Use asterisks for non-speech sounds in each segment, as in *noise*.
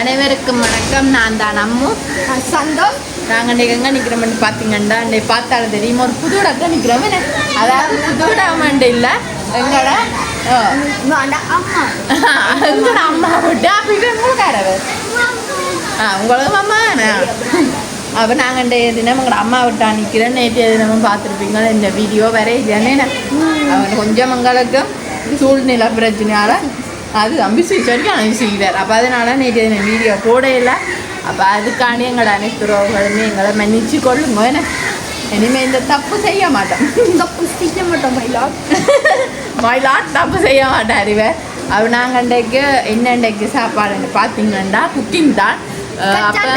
அனைவருக்கும் வணக்கம். நான் தான் அம்மு. சந்தோஷ். நாங்கள் இன்றைக்கு எங்கே நிற்கிறோம்னு பார்த்தீங்கன்னா இன்றைக்கு பார்த்தாலும் தெரியும்? ஒரு புது இடத்துல நிற்கிறோம் அதாவது புது இடமாண்டு இல்லை. எங்களோட எங்களோட அம்மா விட்டு அப்போ இவன் உங்களுக்காரவர் ஆ உங்களுக்கு அம்மா அப்போ நாங்கள் இந்த தினம் எங்களோட அம்மா விட்டா நிற்கிறேன் நேற்று தினமும் பார்த்துருப்பீங்க இந்த வீடியோ வேற இல்லைன்னு அவன் கொஞ்சம் எங்களுக்கு சூழ்நிலை பிரச்சனையால அது அம்பி சுவிச்சரிக்கும் அவன் செய்கிறார் அப்போ அதனால நேற்று தினம் வீடியோ போட இல்லை அப்போ அதுக்காண்டி எங்களோட அனைத்து ரோகங்களுமே எங்களை மன்னிச்சு கொள்ளுங்க. என்ன இனிமேல் இந்த தப்பு செய்ய மாட்டோம். இந்த புஸ்திக்க மட்டும் மயிலாட் மயிலாட் தப்பு செய்ய *laughs* மாட்டார் இவர். அவர் நாங்கள் அன்றைக்கு என்ன அன்றைக்கு சாப்பாடுன்னு பார்த்தீங்கன்னா குக்கிங் தான். அப்போ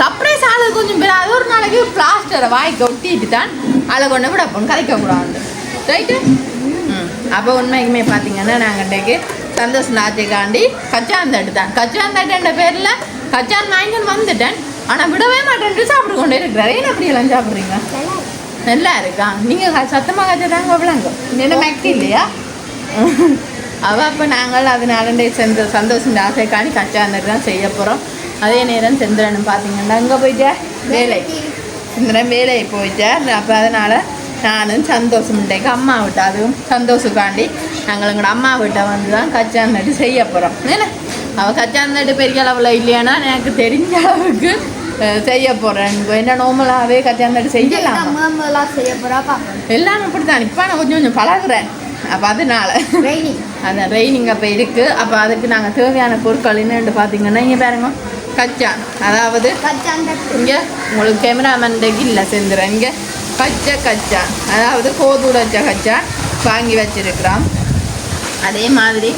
சர்ப்ரைஸ் ஆளு கொஞ்சம் பேர். அது ஒரு நாளைக்கு பிளாஸ்டரை வாய்க்க ஒட்டிட்டு தான் ஆளை கொண்டு கூட அப்போ கதைக்க கூடாது ரைட்டு அப்போ உண்மைக்குமே பார்த்தீங்கன்னா நாங்கள் இன்றைக்கு சந்தோஷ் கச்சான் கச்சாந்தட்டு தான். கச்சாந்தட்டுன்ற பேரில் கச்சான் வாங்கிட்டு வந்துட்டேன். ஆனால் விடவே மாட்டேன்ட்டு சாப்பிட்டு கொண்டே இருக்கிறாரு. ஏன் அப்படியெல்லாம் சாப்பிட்றீங்க? நல்லா இருக்கா? நீங்கள் சத்தமாக கச்சதாங்க அவ்வளோங்க என்ன மேக்டி இல்லையா? அவள் அப்போ நாங்கள் அதனால இந்த செந்த சந்தோஷம் ஆசைக்காண்டி கச்சாந்தட்டு தான் செய்ய போகிறோம் அதே நேரம் செந்திரன் பார்த்தீங்கன்னா அங்கே போயிட்டா வேலை. செந்திரன் வேலையை போயிட்டார் அப்போ அதனால் நானும் சந்தோஷம் இன்றைக்கு அம்மா விட்டு அதுவும் சந்தோஷக்காண்டி நாங்கள் எங்களோட அம்மா வீட்டை வந்து தான் கச்சாந்தட்டு செய்ய போகிறோம் என்ன அவள் கச்சாந்தட்டு பெரிய அளவில் இல்லையானா எனக்கு தெரிஞ்ச அளவுக்கு செய்ய போகிறேன் என்ன நார்மலாகவே கச்சாந்தட்டு செய்யலாம் முதல்ல செய்ய போறா பாக்கணும் எல்லாரும் அப்படி தான் இப்போ நான் கொஞ்சம் கொஞ்சம் பழகுறேன் அப்போ அதனால ட்ரைனிங் அந்த ரெய்னிங் அப்போ இருக்குது அப்போ அதுக்கு நாங்கள் தேவையான பொருட்கள் என்னென்னு பார்த்தீங்கன்னா இங்கே பாருங்க கச்சான் அதாவது இங்கே உங்களுக்கு கேமராமேன் இல்லை செஞ்சுறேன் இங்கே பச்சை கச்சா அதாவது கோதுடைச்ச கச்சா வாங்கி வச்சிருக்கிறோம். அதே மாதிரி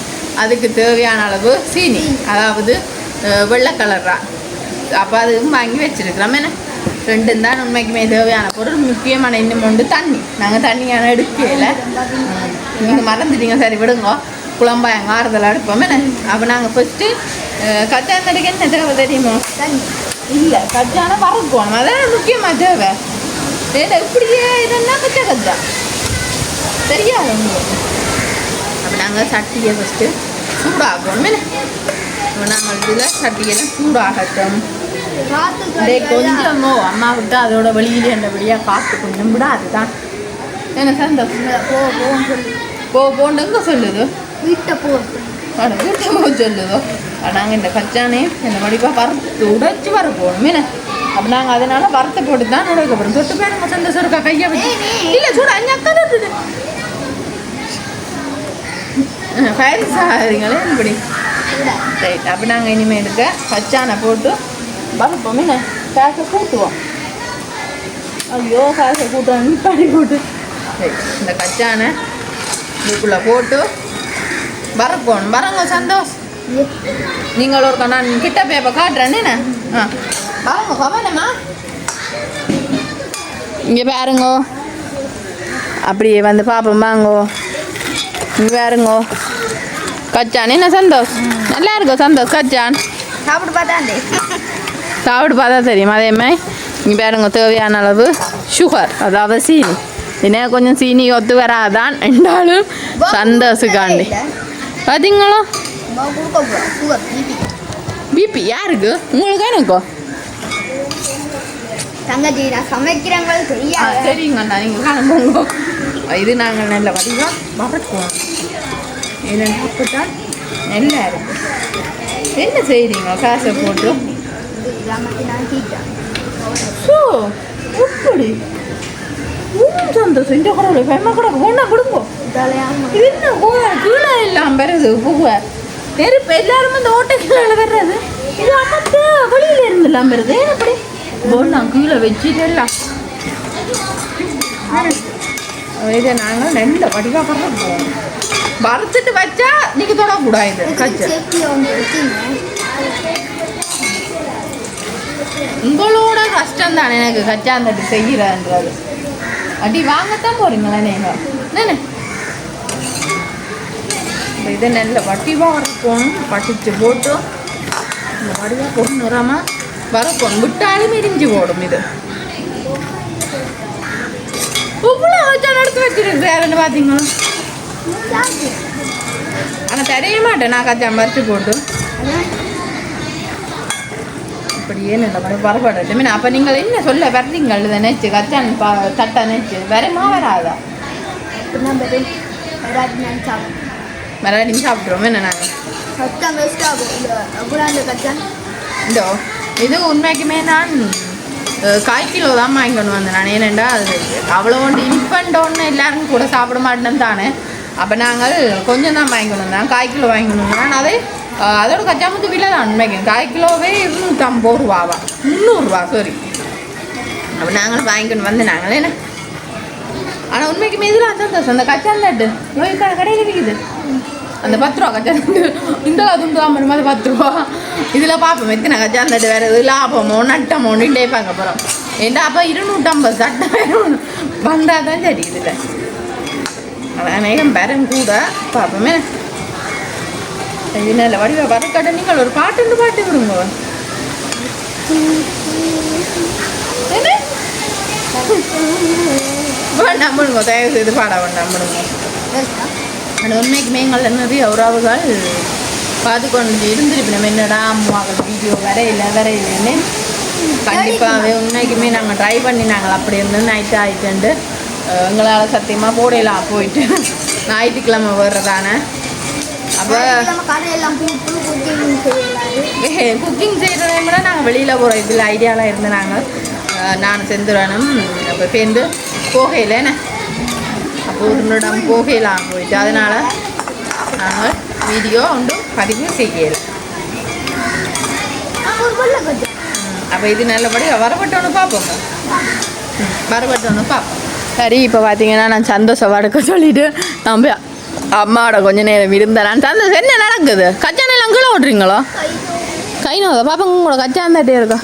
அதுக்கு தேவையான அளவு சீனி அதாவது வெள்ளை கலரா அப்போ அதுவும் வாங்கி வச்சிருக்கிறோம். என்ன? ரெண்டும் தான் உண்மைக்குமே தேவையான பொருள். முக்கியமான இன்னும் ஒன்று தண்ணி. நாங்கள் தண்ணியான எடுக்கல நீங்கள் மறந்துட்டீங்க. சரி விடுங்க. குழம்பா எங்கள் ஆறுதல் அடுப்போம் என்ன? அப்போ நாங்கள் ஃபஸ்ட்டு கச்சான் என்ன தேவை தெரியுமோ? தண்ணி. இல்லை கச்சான வறுக்கணும் அதான் முக்கியமாக தேவை. ஏன்னா இப்படியே கச்சா தெரியாது உங்களுக்கு? அப்போ நாங்கள் சட்டியை ஃபஸ்ட்டு சூடாக்கணும் என்ன? அப்போ நாங்கள் இதில் சட்டியெல்லாம் சூடாகட்டும். அப்படியே கொஞ்சமோ அம்மா விட்டு அதோட வெளியில இருந்தபடியாக காற்று கொஞ்சம் விடாது தான் என்ன சந்தோஷம் போ போன்னு சொல்லி. போ போண்டுங்க சொல்லுது? வீட்டை போ. வீட்டை போக சொல்லுதோ. நாங்கள் இந்த கச்சானே இந்த வடிவாக வறுத்து உடைச்சி வர போகணும் என்ன? அப்போ நாங்கள் அதனால வரத்தை போட்டு தான் உடைக்க போகிறோம் தொட்டு பேர் நம்ம சந்தோஷம் இருக்கா கையை வச்சு. இல்லை சூட அஞ்சு அக்கா தட்டுது ஃபயர் சாகிறீங்களே இப்படி. ரைட் அப்போ நாங்கள் இனிமேல் எடுக்க கச்சானை போட்டு வறுப்போம். என்ன? காசை கூட்டுவோம். ஐயோ காசை கூட்டுவோம் நிப்பாடி போட்டு. ரைட் இந்த கச்சானை இதுக்குள்ளே போட்டு வரப்போம் வரங்க சந்தோஷம் நீங்கள் ஒரு நான் கிட்ட போய் இப்போ காட்டுறேன்னு ஆ. இங்கே பாருங்கோ. அப்படியே வந்து பார்ப்போம் வாங்கோ. இங்கே பாருங்கோ. கச்சான் என்ன சந்தோஷ்? நல்லா இருக்கும் சந்தோஷ் கச்சான்? சாப்பிட்டு பார்த்தாண்டே சாப்பிட்டு பார்த்தா தெரியும் அதே மாதிரி. இங்கே பாருங்க தேவையான அளவு சுகர் அதாவது சீனி. என்ன கொஞ்சம் சீனி ஒத்து வராதான் என்றாலும் சந்தோஷக்காண்டி. பார்த்தீங்களோ கொடுக்க போகிறோம் சுகர் பிபி பிபி யாருக்கு? உங்களுக்கு எனக்கோ தங்கச்சி நான் சமைக்கிறவங்களுக்கு தெரியாது. சரிங்கண்ணா நீங்கள் காணுங்க இது நாங்கள் நல்ல வடிவாக வறக்குவோம் என்னென்னு அப்பதான் நல்லா இருக்கும் என்ன செய்கிறீங்க காசை போட்டு. நான் ஸோ எப்படி ஊம் சந்தோஷம். இந்த கூட ஒன்றா இது என்ன புகை கீழே இல்லாம வருது புகை நெருப்பு எல்லாரும் இந்த ஓட்டைகளால் வர்றது இது அமர்த்து வெளியில இருந்து இல்லாம வருது ஏன் அப்படி? போடலாம் கீழே வச்சுட்டு எல்லாம் இதை நாங்கள் நல்ல வடிவாக பண்ணுறோம் வறுத்துட்டு வச்சா நீங்கள் தொடக்கூடாது கச்சை உங்களோட கஷ்டம் தானே எனக்கு கச்சாந்தட்டு செய்கிறன்றது அடி வாங்கத்தான் போறீங்களா நீங்கள் என்ன இது நல்ல வட்டிவாக வறுப்போம் பட்டிச்சு போட்டு இந்த வடிவாக போட்டு நிறாம வறுப்போம் விட்டாலும் எரிஞ்சு போடும் இது. இவ்வளோ நடத்து வச்சிருக்கிறாருன்னு பார்த்தீங்களா ஆனால் தெரிய மாட்டேன். நான் கச்சா மறைச்சு போட்டு. நல்ல மீன் அப்போ நீங்கள் என்ன சொல்ல வர்றீங்கள்? நினைச்சு கச்சான் பா தட்டை வரமா வராதா? மறுபடியும் சாப்பிட்றோம் என்ன நாங்கள் சத்தம் வேஸ்ட் ஆகும் இந்த அப்புறம் கச்சான் இந்த இது உண்மைக்குமே நான் அஹ், கால் கிலோ தான் வாங்கிக்கொண்டு வந்தேன் நான் ஏனெண்டா அது அவ்வளோ ஒன்று இன்ஃபண்டோன்னு எல்லாரும் கூட சாப்பிட மாட்டேன்னு தானே அப்போ நாங்கள் கொஞ்சம் தான் வாங்கிக்கொண்டு வந்தோம் கால் கிலோ வாங்கிக்கொண்டு வந்தோம் நான் அதே அதோட கச்சாமுத்து விலை தான் உண்மைக்கு கால் கிலோவே இருநூற்றம்பது ரூபாவா முந்நூறுரூவா சாரி அப்போ நாங்கள் வாங்கிக்கொண்டு வந்து நாங்களே என்ன ஆனால் உண்மைக்குமே அந்த சந்தோஷம். அந்த கச்சாந்தாட்டு கடை கடையில் விற்கிது அந்த பத்து ரூபா கச்சாந்தாட்டு இந்த துண்டு தான் மாதிரி பத்து ரூபா. இதில் பார்ப்போம் எத்தனை கச்சாந்தாட்டு வேறு எது லாபமோ நட்டமோ நின்றே பார்க்க போகிறோம் ஏண்டா அப்போ இருநூற்றம்பது சட்டம் வேணும் வந்தால் தான் சரி இதில். அநேகம் பேரம் கூட பார்ப்போமே இதனால வடிவ வரக்கட்ட நீங்கள் ஒரு பாட்டு பாட்டு விடுங்க என்ன விடுங்க தயவு செய்து பாட வேண்டாம் விடுங்க ஆனால் உண்மைக்குமே எங்கள் நிறைய உறவுகள்? பார்த்து கொண்டு இருந்திருப்பினோம் என்னடா அம்மாக்கள் வீடியோ வரையில வரையிலன்னு. கண்டிப்பாகவே உண்மைக்குமே நாங்கள் ட்ரை பண்ணி நாங்கள் அப்படி இருந்து நைட்டு ஆயிட்டுண்டு. எங்களால் சத்தியமாக போடையலாம் போயிட்டு. ஞாயிற்றுக்கிழமை வர்றதானே. அப்போ நம்ம குக்கிங் செய்கிறதை விட நாங்கள் வெளியில் போகிற இதில் ஐடியாலாம் இருந்து நாங்கள் நான் செந்துரனும் அப்போ சேர்ந்து போகையில் என்ன? அப்போ உன்னிடம் போகையிலாம் போயிட்டு அதனால் நாங்கள் வீடியோ ஒன்றும் பதிவு செய்யலை. அப்போ இது நல்லபடியாக வரப்பட்டோன்னு பார்ப்போங்க ம், வரப்பட்டோன்னு பார்ப்போம் சரி இப்போ பார்த்தீங்கன்னா நான் சந்தோஷம் வடக்க சொல்லிட்டு நம்ப அம்மாவோட கொஞ்ச நேரம் இருந்தேன் சந்தோஷம் என்ன நடக்குது? கச்சானெல்லாம் கீழே ஓட்டுறீங்களோ? கை நோத பாப்பா உங்களோட கச்சாந்தாட்டே இருக்கா.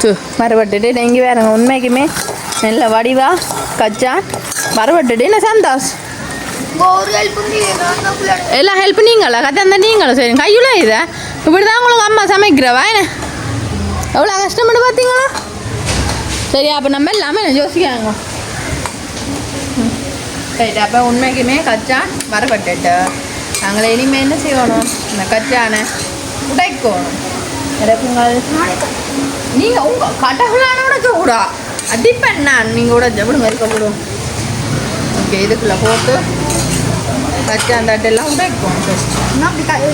சு மறுபட்டுட்டு நீங்கள் வேறுங்க உண்மைக்குமே. நல்ல வடிவா கச்சான் மறுபட்டுட்டு என்ன சந்தோஷ்? ஹெல்ப் எல்லாம் ஹெல்ப் நீங்களா? கச்சாந்தா நீங்களா சரி கையில் இதை. இப்படி தான் உங்களுக்கு அம்மா சமைக்கிறவா என்ன? எவ்வளோ கஷ்டப்பட்டு பார்த்தீங்களா? சரி அப்போ நம்ம எல்லாமே யோசிக்காங்க ரைட் அப்போ உண்மைக்குமே கச்சான் வரப்பட்டுட்டு நாங்கள் இனிமேல் என்ன செய்யணும்? இந்த கச்சானை உடைக்கணும். இறக்குங்கள். நீங்கள் உங்கள் கடவுளான கூடா அடிப்பேன் நான் நீங்கள் உடைச்ச விடுங்க இருக்க விடும் ஓகே இதுக்குள்ளே போட்டு கச்சான் தட்டெல்லாம் உடைக்கும் ஃபஸ்ட் அப்படி க-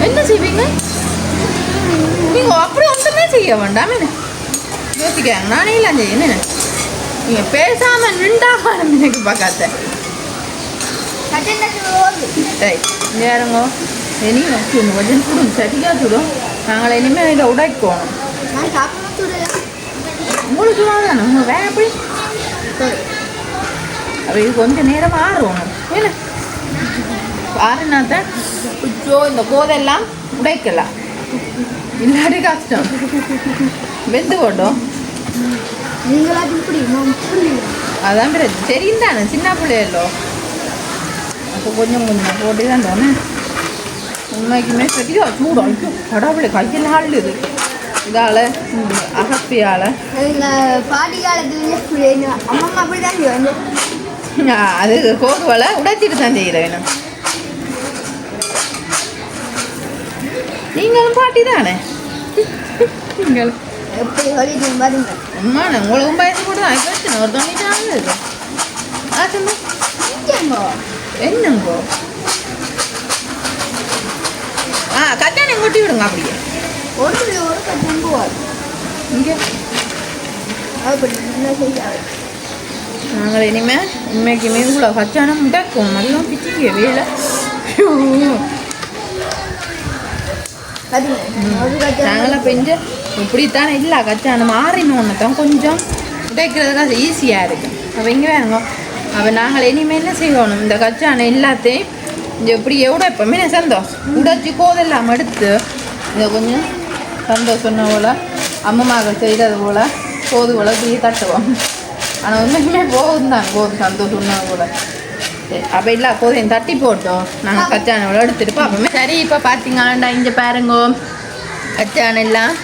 என்ன செய்வீங்க? நீங்கள் அப்படி ஒன்றுமே செய்ய வேண்டாம் என்ன? யோசிக்கிறாங்க நானே எல்லாம் செய்யணும் என்ன? நீங்கள் பேசாமல் நின்றாம எனக்கு பார்க்காத. யாருங்க? சுடும் கொஞ்சம் சுடும் சரியாக சுடும். நாங்கள் இனிமேல் இதை உடைக்கணும். நான் சாப்பிடணும் உங்களுக்கு சுடாதானே உங்கள் வேலை எப்படி அப்போ இது கொஞ்சம் நேரம் ஆறணும் என்ன ஆறுனா தான் உச்சோ இந்த கோதெல்லாம் உடைக்கலாம் இல்லாட்டி கஷ்டம் வெந்து போட்டோம் அதான் பிரச்சனை தெரியும் தானே சின்ன பிள்ளையல்லோ அப்போ கொஞ்சம் கொஞ்சம் போட்டு தான் தோணே உண்மைக்குமே சரியா சூடு ஐயோ கடவுளை கையில் ஆள் ஆளுது இதால் அகப்பியால். பாட்டி காலத்துல அம்மா அப்படி தான் செய்வாங்க. அது கோதுவலை உடைச்சிட்டு தான் செய்கிற வேணும். நீங்களும் பாட்டி தானே? நீங்கள் எப்படி வலிது பாருங்க. அம்மா உங்களுக்கும் பயந்து கூட தான் பிரச்சனை ஒரு இருக்கு ஆ நிச்சயமா. என்னங்கோ? ஆ கட்டாணி கொட்டி விடுங்க அப்படியே. ஒரு ஒரு போவாது இங்கே. நாங்கள் இனிமேல் உண்மைக்குமே இவ்வளோ கச்சானம் முட்டாக்கும் நல்லா பிச்சிக்க வேலை நாங்களாம் பெஞ்சு இப்படித்தானே இல்லை கச்சானம் மாறினோன்னு தான் கொஞ்சம் உடைக்கிறதுக்கு ஈஸியாக இருக்கு. அப்போ இங்கே வேணுங்க. அப்போ நாங்கள் இனிமேல் என்ன செய்யணும்? இந்த கச்சானை எல்லாத்தையும் இந்த எப்படி எவ்வளோ எப்பவுமே சந்தோஷம். உடைச்சி கோதெல்லாம் எடுத்து இதை கொஞ்சம் சந்தோஷம் போல் அம்மம்மாக்கள் செய்கிறது போல் கோது போல் இப்படி தட்டுவோம் ஆனால் உண்மைக்குமே போதும் தான் கோது சந்தோஷம் போல். சரி அப்போ இல்லை கோதையும் தட்டி போட்டோம். நாங்கள் கச்சானை எடுத்துட்டு பார்ப்போமே சரி இப்போ பார்த்தீங்கன்னா இங்கே பாருங்கோ. கச்சான் எல்லாம்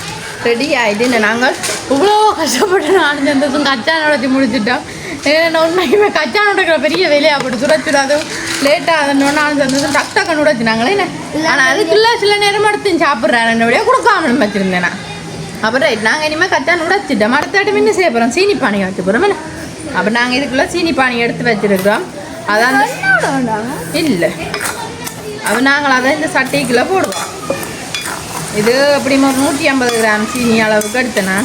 ரெடி ஆகிட்டு நாங்கள் இவ்வளோ கஷ்டப்பட்டு நாலு சந்தோஷம் கச்சான் உடச்சி முடிச்சிட்டோம். ஏன்னா உண்மைக்குமே கச்சான் உடைக்கிற பெரிய வேலையை அப்படி சுடச்சுடாது லேட்டாக அதனோட நான் சந்தோஷம் டக் டக்குன்னு உடைச்சினாங்களே என்ன? ஆனால் அதுக்குள்ள சில நேரம் எடுத்து சாப்பிட்றேன் விட கொடுக்காமலும் வச்சுருந்தேன். அப்புறம் ரைட் நாங்கள் இனிமேல் கச்சான் உடைச்சிட்டோம். அடுத்தாட்டம் என்ன செய்ய போகிறோம் சீனி பானி போகிறோம் என்ன? அப்போ நாங்கள் இதுக்குள்ளே சீனி பானி எடுத்து வச்சிருக்கிறோம். அதான் இல்லை. அப்போ நாங்கள் அதை இந்த சட்டைக்குள்ளே போடுவோம். இது அப்படி நூற்றி ஐம்பது கிராம் சீனி அளவுக்கு எடுத்தேன்னா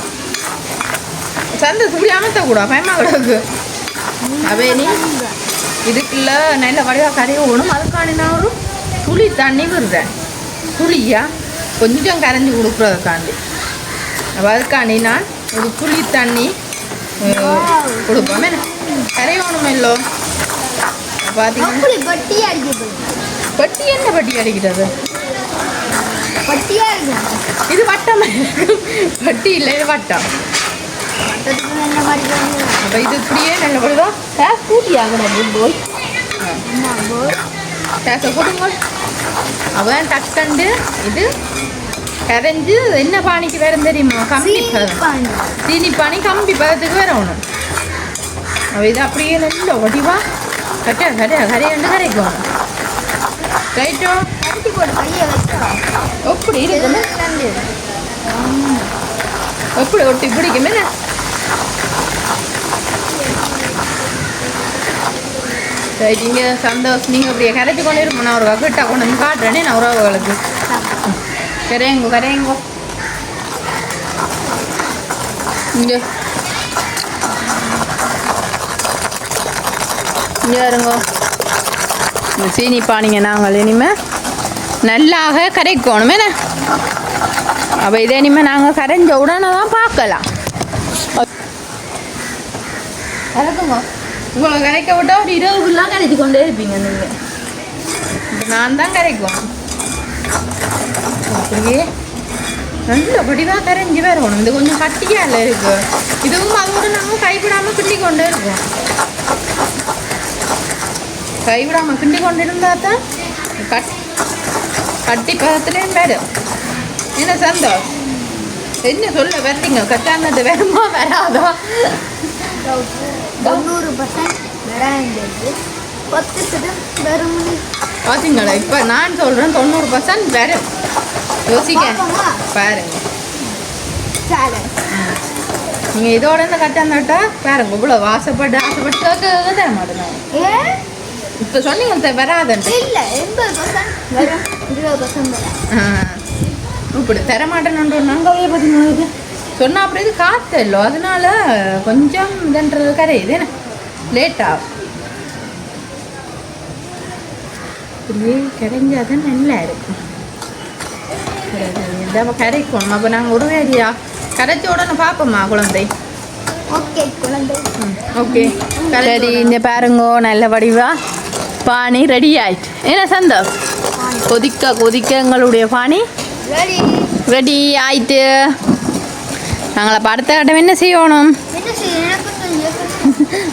சந்தை சுடி அமைத்தக்கூடாது பயமா கிடக்கு. வடிவா கரைய ஓடும் அதுக்காண்டி நான் ஒரு துளி தண்ணி விடுறேன். துளியா கொஞ்சம் கரைஞ்சி கொடுக்குறதுக்காண்டி. அப்போ அதுக்காண்டி நான் ஒரு துளி தண்ணி கொடுப்போம். கரையணும் இல்லோ பார்த்தீங்கன்னா. பட்டி என்ன பட்டி அடிக்கிறது? பட்டியா இது வட்டம். பட்டி இல்லை இது வட்டம் பட்டத்துக்கு நல்ல மாதிரி பாருங்க. அப்போ இது இப்படியே நல்ல படுதா கேஸ் கூட்டி ஆகணும் போய். கேஸை போடுங்க அவன் டக்கண்டு இது கரைஞ்சு என்ன பானிக்கு வேற தெரியுமா? கம்பி சீனி பானி. கம்பி பதத்துக்கு வேற ஒன்று அவ இது அப்படியே நல்ல வடிவா. கட்ட கரையா கரையாண்டு கரைக்கும். ரைட்டோ எப்படி இருக்குன்னு நல்லது. எப்படி ஒட்டி பிடிக்கும் சரி இங்கே சந்தோஷ் நீங்கள் அப்படியே கரைச்சி கொண்டு இருப்போம் நான் ஒரு கிட்ட கொண்டு வந்து காட்டுறேனே நான் உறவுகளுக்கு கரையங்கோ கரையங்கோ. இங்கே. இங்கே இருங்கோ இந்த சீனி பானிங்க நாங்கள் இனிமே நல்லாக கரைக்கணும் என்ன? அப்போ இதை இனிமேல் நாங்கள் கரைஞ்ச உடனே தான் பார்க்கலாம். கரைக்குங்க. உங்களை கரைக்க விட்டால் ஒரு இருபதுலாம் கரைச்சி கொண்டே இருப்பீங்க நீங்கள் இப்போ நான் தான் கரைக்கும். அப்படியே நல்ல படிவாக கரைஞ்சி வரணும். இது கொஞ்சம் கட்டியால இருக்கு. இதுவும் அதோடு நாங்கள் கைவிடாமல் கிண்டி கொண்டே இருக்கோம். கைவிடாமல் கிண்டி கொண்டு இருந்தால் தான் கட் கட்டி பதத்துலேயும் வரும். என்ன சந்தோஷ்? என்ன சொல்ல வரீங்க கச்சானது வேணுமா? வராதோ? தொண்ணூறு பர்சன்ட் பத்து சதம் வரும் பார்த்தீங்களா இப்போ நான் சொல்கிறேன் தொண்ணூறு பர்சன்ட் வரும் யோசிக்க? பாருங்க. நீங்கள் இதோட இந்த கச்சாந்தாட்டா பாருங்க இவ்வளோ வாசப்பட்டு ஆசைப்பட்டு கேட்க தர மாட்டேன் இப்போ சொன்னீங்க வராதுன்ட்டு இல்ல எண்பது பர்சன்ட் வரும் இருபது பர்சன்ட் வரும் ஆ. இப்படி தர மாட்டேன்னு நாங்கள் இது? சொன்னால் அப்புறம் இது காற்று இல்லை அதனால கொஞ்சம் இதுன்றது கரையுது. என்ன? லேட் ஆகும் இப்படியே கிடைஞ்சாதான் நல்லா இருக்கும். இதை கரைக்கணும் அப்போ நாங்கள் ஒரு வேலையா கரைச்ச உடனே பார்ப்போம்மா குழந்தை. ஓகே குழந்தை. ஓகே. சரி இந்த பாருங்கோ நல்ல வடிவா. பானி ரெடி ஆயிட்டு. என்ன சந்தோஷ்? கொதிக்க கொதிக்க எங்களுடைய பானி ரெடி ரெடி ஆயிட்டு. நாங்களை படுத்த கட்டம் என்ன செய்யணும்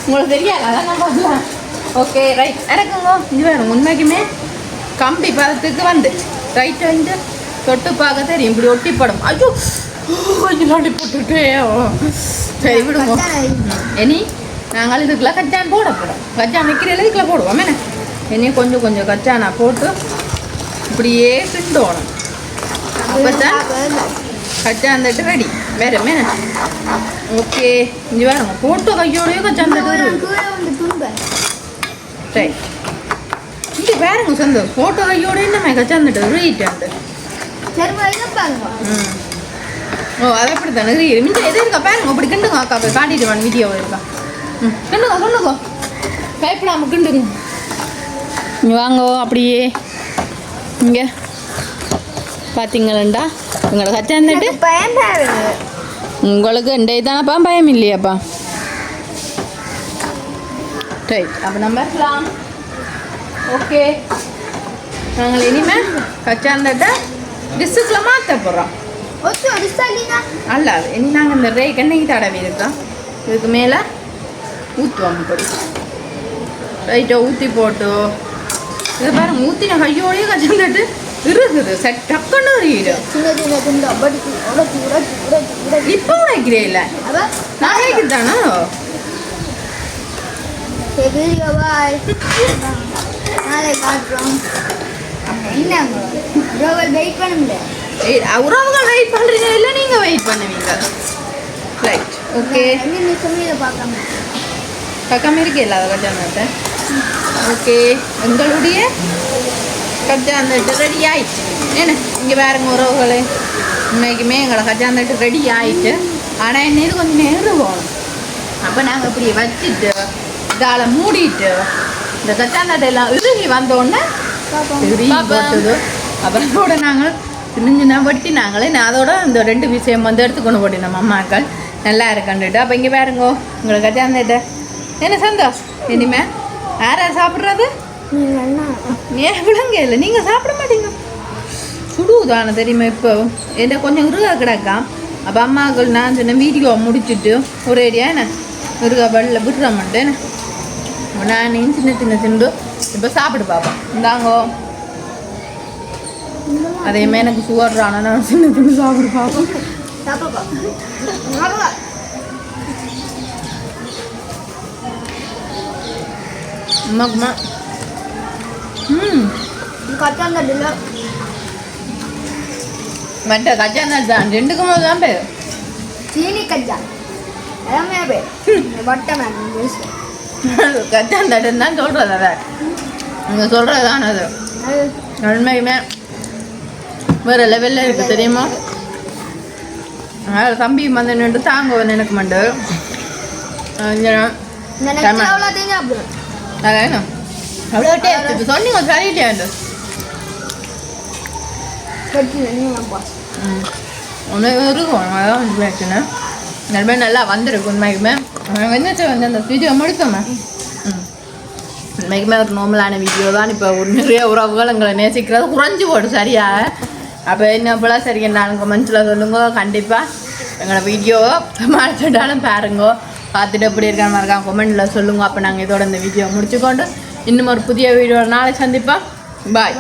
உங்களுக்கு தெரியாது? அதான் நான் பார்க்கலாம் ஓகே ரைட் இறக்குங்க. இது வேணும் உண்மைக்குமே. கம்பி பதத்துக்கு வந்து. ரைட் வந்து தொட்டு பார்க்க தெரியும். இப்படி ஒட்டி படும். ஐயோ கொஞ்சம் ஒட்டி போட்டுட்டு. சரி விடுங்க. இனி நாங்கள் இதுக்குள்ள கச்சான் போட போகிறோம் கச்சான் வைக்கிறதுல இதுக்குள்ள போடுவோம். என்ன? இனி கொஞ்சம் கொஞ்சம் கச்சானா போட்டு இப்படியே கிண்டோணும் அப்பதான் கச்சான் தட்டு ரெடி வேற என்ன? ஓகே இங்கே வேறுங்க போட்டோ கையோடய துன்ப சரி. இங்கே பாருங்க சொந்த ஃபோட்டோ கையோட என்ன கச்சாந்துட்டு பாருங்க. ம். ஓ அது அப்படி தானே மிஞ்ச எது இருக்கா? பாருங்க அப்படி கிண்டுங்க அக்கா போய் காட்டிட்டு வாங்க வீடியோ இருக்கா? ம் கிண்டுங்க சொல்லுங்க பயப்படாம கிண்டுங்க. இங்கே வாங்கோ அப்படியே. இங்கே. பார்த்தீங்களா உங்களை கச்சாந்துட்டு பாருங்க உங்களுக்கு இதானப்பா பயம் இல்லையாப்பா? ரைட் அப்போ நம்ம இருக்கலாம். ஓகே. நாங்கள் இனிமேல் கச்சாந்தட்ட டிஸ்ஸுக்குள்ள மாற்ற போகிறோம் அல்ல இனி நாங்கள் இந்த ரே எண்ணெய் தடவி இருக்கோம் இதுக்கு மேலே ஊற்றுவோம் இப்படி. ரைட்டை ஊற்றி போட்டு. இதை பாருங்க ஊற்றின கையோடய கச்சாந்தட்டு இருக்குது செட் டக்குன்னு எரியுது சின்ன சின்ன துண்டு அப்படிக்கு உடச்சி உடச்சி உடச்சி உடச்சி இப்போ உடைக்கிறே இல்லை அவ நாளைக்கு தானே வீடியோ பாய் நாளை காட்டுறோம் என்ன வெயிட் பண்ண உறவுகள் வெயிட் பண்ணுறீங்க இல்லை நீங்கள் வெயிட் பண்ணுவீங்க ரைட் ஓகே பார்க்காம இருக்கே ஓகே எங்களுடைய கல்யாணத்து ரெடி ஆயிடுச்சு என்ன? இங்கே பாருங்க உறவுகளே. இன்னைக்குமே எங்களை கல்யாணத்து ரெடி ஆயிட்டு ஆனால் என்ன இது கொஞ்சம் நேரம் போகணும் அப்போ நாங்கள் இப்படி வச்சுட்டு இதால் மூடிட்டு இந்த கல்யாணத்தை எல்லாம் இறுகி வந்தோடனே போட்டது. அப்புறம் கூட நாங்கள் சின்ன வெட்டி நாங்களே நான் அதோட இந்த ரெண்டு விஷயம் வந்து எடுத்துக்கொண்டு போட்டோம் நம்ம அம்மாக்கள் நல்லா இருக்கண்டுட்டு அப்போ இங்கே பாருங்கோ உங்களுக்கு கல்யாணத்தை என்ன சந்தோஷ்? இனிமே யாரா சாப்பிட்றது? விளங்க இல்லை. நீங்கள் சாப்பிட மாட்டீங்க. சுடுதானே தெரியுமா இப்போ? என்ன கொஞ்சம் இருகா கிடக்கா. அப்போ அம்மாக்கள் நான் சொன்ன வீடியோ முடிச்சுட்டு ஒரேடியா என்ன? இருகா வெளில விட்டுற மாட்டேன் நான் சின்ன சின்ன திண்டு இப்போ சாப்பிட்டு பார்ப்போம் இந்தாங்கோ. அதேமே எனக்கு சுகர் ஆனால் நான் சின்ன திண்டு சாப்பிட்டு பார்ப்போம் சாப்பிடுப்பா அம்மாக்குமா. ம். கட்டான் தட்டில் மற்ற கஜானா தான் ரெண்டுக்கும் போது தான் பேர். சீனி கஜா. எல்லாமே பேர். வட்டம் கஜான் தட்டுன்னு தான் சொல்கிறது அதை. நீங்கள் சொல்கிறது தான் அது. உண்மையுமே. வேறு லெவலில் இருக்குது தெரியுமா? அதனால் தம்பி வந்து நின்று தாங்க வந்து எனக்கு மண்டு. அதான் அவ்வளோ டேஸ்ட் சொன்னீங்க கட்டி நீங்கள் பாஸ் ஒன்று இருக்கும் வந்து பிரச்சனை நடுமே நல்லா வந்திருக்கு உண்மைக்குமே என்ன வந்து அந்த வீடியோ முடித்தோமே ம் உண்மைக்குமே ஒரு நார்மலான வீடியோ தான் இப்போ ஒரு நிறைய உறவுகள் எங்களை நேசிக்கிறது குறைஞ்சி போடும் சரியா அப்போ என்ன போல் சரி நான் கமெண்ட்ஸில் சொல்லுங்க கண்டிப்பாக எங்களோட வீடியோவை மாற்றிட்டாலும் பாருங்க பார்த்துட்டு எப்படி இருக்கான்னு இருக்காங்க கமெண்ட்டில் சொல்லுங்க அப்போ நாங்கள் இதோட இந்த வீடியோ முடிச்சுக்கொண்டு இன்னும் ஒரு புதிய வீடியோ நாளை சந்திப்பா பாய்